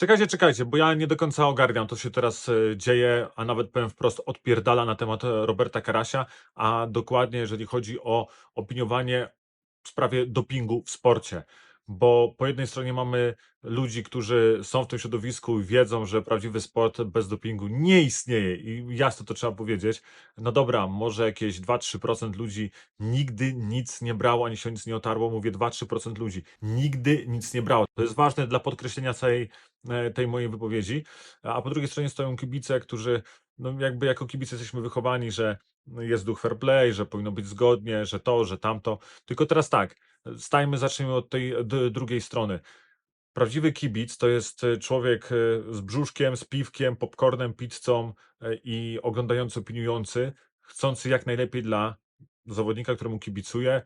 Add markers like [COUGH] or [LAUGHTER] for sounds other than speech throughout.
Czekajcie, czekajcie, bo ja nie do końca ogarniam, to się teraz e, dzieje, a nawet powiem wprost, odpierdala na temat e, Roberta Karasia, a dokładnie jeżeli chodzi o opiniowanie w sprawie dopingu w sporcie. Bo po jednej stronie mamy ludzi, którzy są w tym środowisku i wiedzą, że prawdziwy sport bez dopingu nie istnieje i jasno to trzeba powiedzieć. No dobra, może jakieś 2-3% ludzi nigdy nic nie brało, ani się nic nie otarło. Mówię 2-3% ludzi. Nigdy nic nie brało. To jest ważne dla podkreślenia całej e, tej mojej wypowiedzi. A po drugiej stronie stoją kibice, którzy no jakby jako kibice jesteśmy wychowani, że jest duch fair play, że powinno być zgodnie, że to, że tamto. Tylko teraz tak, stajmy, zacznijmy od tej drugiej strony. Prawdziwy kibic to jest e, człowiek e, z brzuszkiem, z piwkiem, popcornem, pizzą e, i oglądający, opiniujący, chcący jak najlepiej dla zawodnika, któremu kibicuje,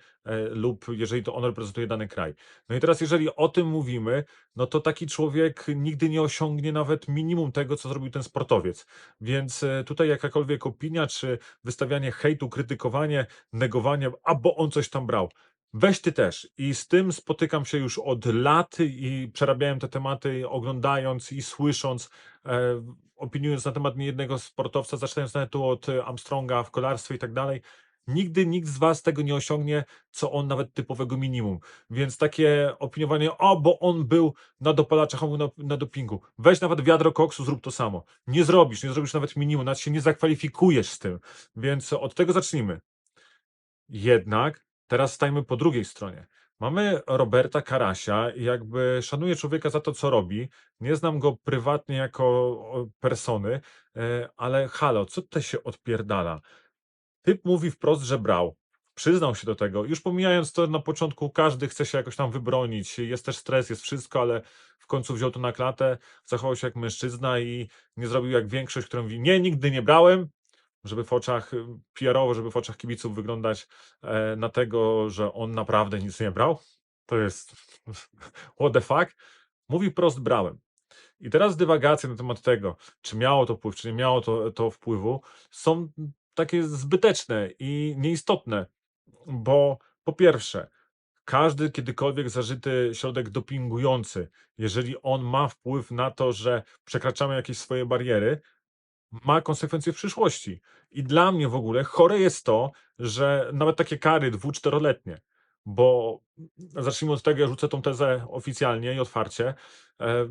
lub jeżeli to on reprezentuje dany kraj. No i teraz, jeżeli o tym mówimy, no to taki człowiek nigdy nie osiągnie nawet minimum tego, co zrobił ten sportowiec. Więc tutaj jakakolwiek opinia, czy wystawianie hejtu, krytykowanie, negowanie, a bo on coś tam brał. Weź ty też. I z tym spotykam się już od lat i przerabiałem te tematy, oglądając i słysząc, e, opiniując na temat niejednego sportowca, zaczynając nawet tu od Armstronga w kolarstwie i tak dalej. Nigdy nikt z was tego nie osiągnie, co on nawet typowego minimum. Więc takie opiniowanie, o, bo on był na dopalaczach, on był na, na dopingu. Weź nawet wiadro koksu, zrób to samo. Nie zrobisz, nie zrobisz nawet minimum, nawet się nie zakwalifikujesz z tym. Więc od tego zacznijmy. Jednak teraz stajmy po drugiej stronie. Mamy Roberta Karasia jakby szanuję człowieka za to, co robi. Nie znam go prywatnie jako persony, e, ale halo, co to się odpierdala? Typ mówi wprost, że brał. Przyznał się do tego. Już pomijając to na początku, każdy chce się jakoś tam wybronić. Jest też stres, jest wszystko, ale w końcu wziął to na klatę, zachował się jak mężczyzna i nie zrobił jak większość, która mówi: Nie, nigdy nie brałem, żeby w oczach PR-owo, żeby w oczach kibiców wyglądać e, na tego, że on naprawdę nic nie brał. To jest [LAUGHS] what the fuck. Mówi wprost brałem. I teraz dywagacje na temat tego, czy miało to wpływ, czy nie miało to, to wpływu, są takie zbyteczne i nieistotne, bo po pierwsze, każdy kiedykolwiek zażyty środek dopingujący, jeżeli on ma wpływ na to, że przekraczamy jakieś swoje bariery, ma konsekwencje w przyszłości. I dla mnie w ogóle chore jest to, że nawet takie kary dwu, czteroletnie, bo zacznijmy od tego, ja rzucę tą tezę oficjalnie i otwarcie, e,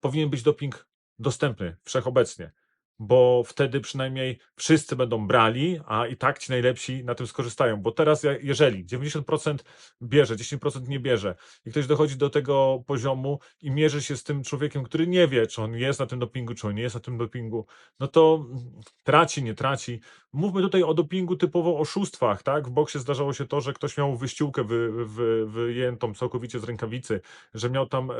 powinien być doping dostępny wszechobecnie bo wtedy przynajmniej wszyscy będą brali, a i tak ci najlepsi na tym skorzystają. Bo teraz, jeżeli 90% bierze, 10% nie bierze, i ktoś dochodzi do tego poziomu i mierzy się z tym człowiekiem, który nie wie, czy on jest na tym dopingu, czy on nie jest na tym dopingu, no to traci, nie traci. Mówmy tutaj o dopingu typowo oszustwach, tak? W boksie zdarzało się to, że ktoś miał wyściółkę wy, wy, wyjętą całkowicie z rękawicy, że miał tam. E,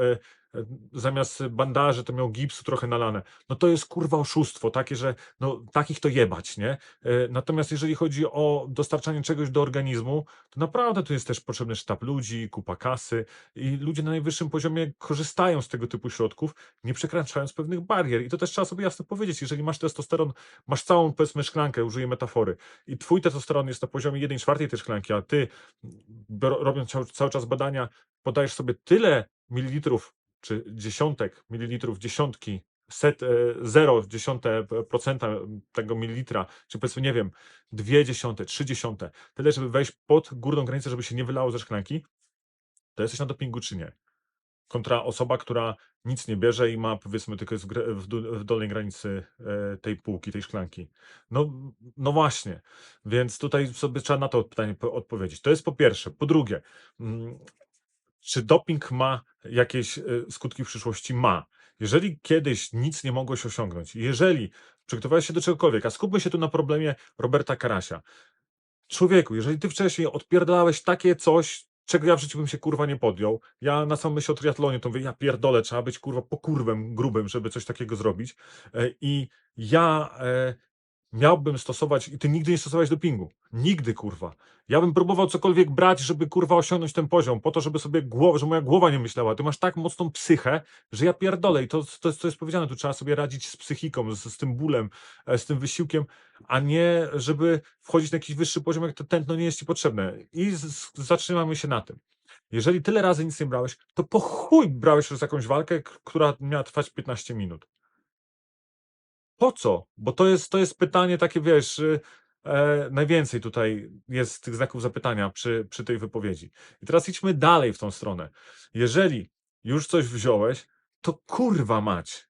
zamiast bandaży to miał gipsu trochę nalane. No to jest kurwa oszustwo, takie, że no takich to jebać, nie? E, natomiast jeżeli chodzi o dostarczanie czegoś do organizmu, to naprawdę tu jest też potrzebny sztab ludzi, kupa kasy i ludzie na najwyższym poziomie korzystają z tego typu środków, nie przekraczając pewnych barier. I to też trzeba sobie jasno powiedzieć, jeżeli masz testosteron, masz całą powiedzmy szklankę, użyję metafory, i twój testosteron jest na poziomie 1 czwartej tej szklanki, a ty robiąc cały, cały czas badania, podajesz sobie tyle mililitrów czy dziesiątek mililitrów, dziesiątki, set, e, zero dziesiąte procenta tego mililitra, czy powiedzmy, nie wiem, dwie dziesiąte, trzy dziesiąte, tyle, żeby wejść pod górną granicę, żeby się nie wylało ze szklanki, to jesteś na dopingu czy nie? Kontra osoba, która nic nie bierze i ma, powiedzmy, tylko jest w, w dolnej granicy e, tej półki, tej szklanki. No, no właśnie, więc tutaj sobie trzeba na to pytanie odpowiedzieć. To jest po pierwsze. Po drugie, mm, czy doping ma jakieś e, skutki w przyszłości? Ma. Jeżeli kiedyś nic nie mogłeś osiągnąć, jeżeli przygotowałeś się do czegokolwiek, a skupmy się tu na problemie Roberta Karasia. Człowieku, jeżeli ty wcześniej odpierdalałeś takie coś, czego ja w życiu bym się kurwa nie podjął. Ja na samą myśl o triatlonie to mówię, ja pierdolę, trzeba być kurwa pokurwem grubym, żeby coś takiego zrobić. E, I ja e, miałbym stosować, i ty nigdy nie stosowałeś dopingu. Nigdy, kurwa. Ja bym próbował cokolwiek brać, żeby kurwa osiągnąć ten poziom, po to, żeby sobie głowa, że moja głowa nie myślała. Ty masz tak mocną psychę, że ja pierdolę i to, to, to jest powiedziane, tu trzeba sobie radzić z psychiką, z, z tym bólem, e, z tym wysiłkiem, a nie, żeby wchodzić na jakiś wyższy poziom, jak to tętno nie jest ci potrzebne. I z, z, zatrzymamy się na tym. Jeżeli tyle razy nic nie brałeś, to po chuj brałeś już jakąś walkę, która miała trwać 15 minut? Po co? Bo to jest to jest pytanie takie, wiesz, y, e, najwięcej tutaj jest tych znaków zapytania przy przy tej wypowiedzi. I teraz idźmy dalej w tą stronę. Jeżeli już coś wziąłeś, to kurwa mać,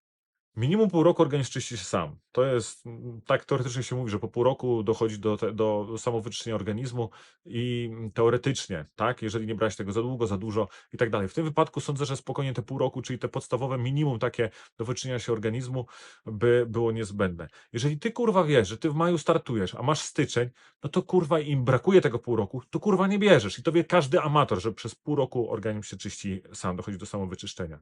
minimum pół roku organizm czyści się sam. To jest tak teoretycznie się mówi, że po pół roku dochodzi do te do samowyczyszczenia organizmu i teoretycznie, tak, jeżeli nie brałeś tego za długo, za dużo i tak dalej. W tym wypadku sądzę, że spokojnie te pół roku, czyli te podstawowe minimum takie do wyczynienia się organizmu by było niezbędne. Jeżeli ty kurwa wiesz, że ty w maju startujesz, a masz styczeń, no to kurwa im brakuje tego pół roku, to kurwa nie bierzesz. I to wie każdy amator, że przez pół roku organizm się czyści sam, dochodzi do samowyczyszczenia.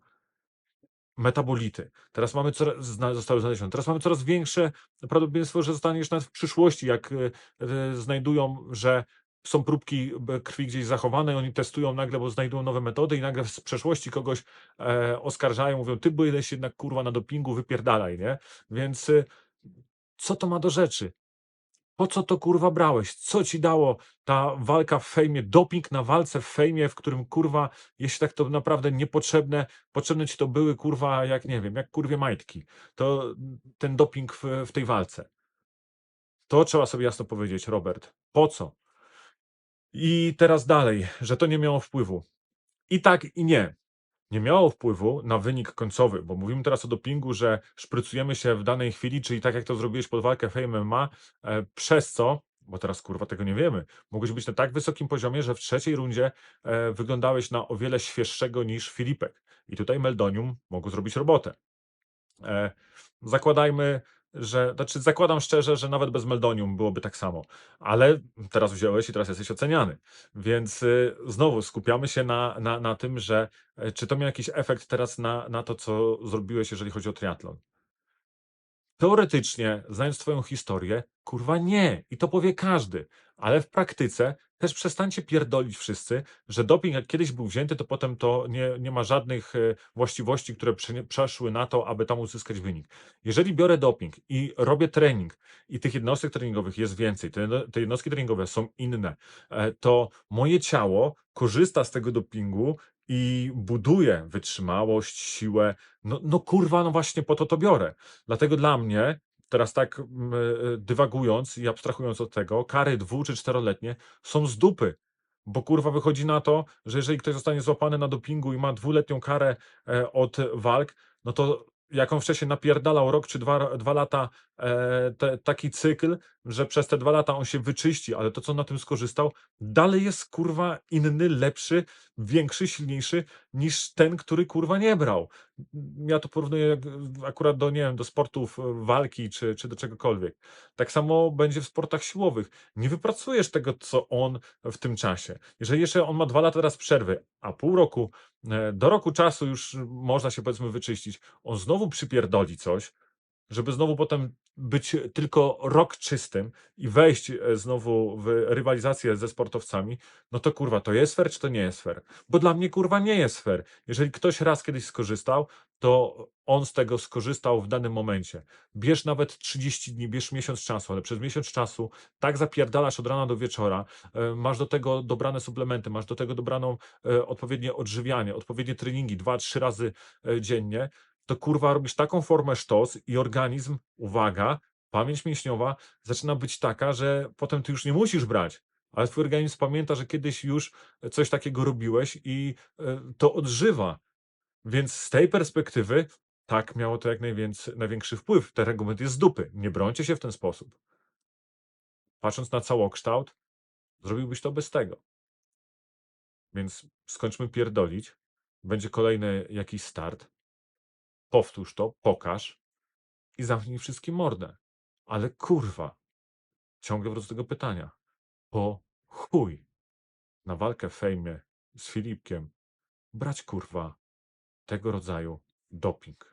Metabolity. Teraz mamy coraz zostały znalezione. Teraz mamy coraz większe prawdopodobieństwo, że zostaniesz nawet w przyszłości, jak, y, znajdują, że są próbki krwi gdzieś zachowane oni testują nagle, bo znajdują nowe metody i nagle z przeszłości kogoś, e, oskarżają, mówią: "Ty byłeś jednak kurwa na dopingu, wypierdalaj", nie? Więc, y, co to ma do rzeczy? Po co to kurwa brałeś? Co ci dało ta walka w Fejmie, doping na walce w Fejmie, w którym kurwa, jeśli tak to naprawdę niepotrzebne, potrzebne ci to były kurwa jak nie wiem, jak kurwie majtki, to ten doping w w tej walce. To trzeba sobie jasno powiedzieć, Robert. Po co? I teraz dalej, że to nie miało wpływu. I tak, i nie. Nie miało wpływu na wynik końcowy, bo mówimy teraz o dopingu, że szprycujemy się w danej chwili, czyli tak jak to zrobiłeś pod walkę Fame MMA, e, przez co, bo teraz kurwa tego nie wiemy, mogłeś być na tak wysokim poziomie, że w trzeciej rundzie e, wyglądałeś na o wiele świeższego niż Filipek. I tutaj Meldonium mogło zrobić robotę. E, zakładajmy, że, znaczy zakładam szczerze, że nawet bez Meldonium byłoby tak samo, ale teraz wziąłeś i teraz jesteś oceniany. Więc y, znowu skupiamy się na, na, na tym, że e, czy to miał jakiś efekt teraz na, na to, co zrobiłeś, jeżeli chodzi o triatlon. Teoretycznie, znając twoją historię, kurwa nie. I to powie każdy. Ale w praktyce też przestańcie pierdolić wszyscy, że doping jak kiedyś był wzięty, to potem to nie, nie ma żadnych e, właściwości, które przeszły na to, aby tam uzyskać wynik. Jeżeli biorę doping i robię trening i tych jednostek treningowych jest więcej, te, te jednostki treningowe są inne, e, to moje ciało korzysta z tego dopingu i buduje wytrzymałość, siłę. No, no kurwa, no właśnie po to to biorę. Dlatego dla mnie, teraz tak mm, e, dywagując i abstrahując od tego, kary dwu czy czteroletnie są z dupy. Bo kurwa wychodzi na to, że jeżeli ktoś zostanie złapany na dopingu i ma dwuletnią karę e, od walk, no to jak on wcześniej napierdalał rok czy dwa, dwa lata e, te, taki cykl, że przez te dwa lata on się wyczyści, ale to, co na tym skorzystał, dalej jest kurwa inny, lepszy, większy, silniejszy niż ten, który kurwa nie brał. Ja to porównuję akurat do, nie wiem, do sportów e, walki czy, czy do czegokolwiek. Tak samo będzie w sportach siłowych. Nie wypracujesz tego, co on w tym czasie. Jeżeli jeszcze on ma dwa lata teraz przerwy, a pół roku, e, do roku czasu już można się powiedzmy wyczyścić, on znowu przypierdoli coś, żeby znowu potem być tylko rok czystym i wejść e, znowu w rywalizację ze sportowcami, no to kurwa, to jest fair, czy to nie jest fair? Bo dla mnie kurwa nie jest fair. Jeżeli ktoś raz kiedyś skorzystał, to on z tego skorzystał w danym momencie. Bierz nawet 30 dni, bierz miesiąc czasu, ale przez miesiąc czasu tak zapierdalasz od rana do wieczora, e, masz do tego dobrane suplementy, masz do tego dobraną e, odpowiednie odżywianie, odpowiednie treningi, dwa, trzy razy dziennie, to kurwa robisz taką formę sztos i organizm, uwaga, pamięć mięśniowa zaczyna być taka, że potem ty już nie musisz brać, ale twój organizm pamięta, że kiedyś już coś takiego robiłeś i e, to odżywa. Więc z tej perspektywy tak miało to jak najwięcej, największy wpływ. Ten argument jest z dupy. Nie brońcie się w ten sposób. Patrząc na całokształt, zrobiłbyś to bez tego. Więc skończmy pierdolić. Będzie kolejny jakiś start. Powtórz to, pokaż i zamknij wszystkim mordę. Ale kurwa, ciągle wrócę do tego pytania. Po chuj na walkę w fejmie z Filipkiem brać kurwa tego rodzaju doping.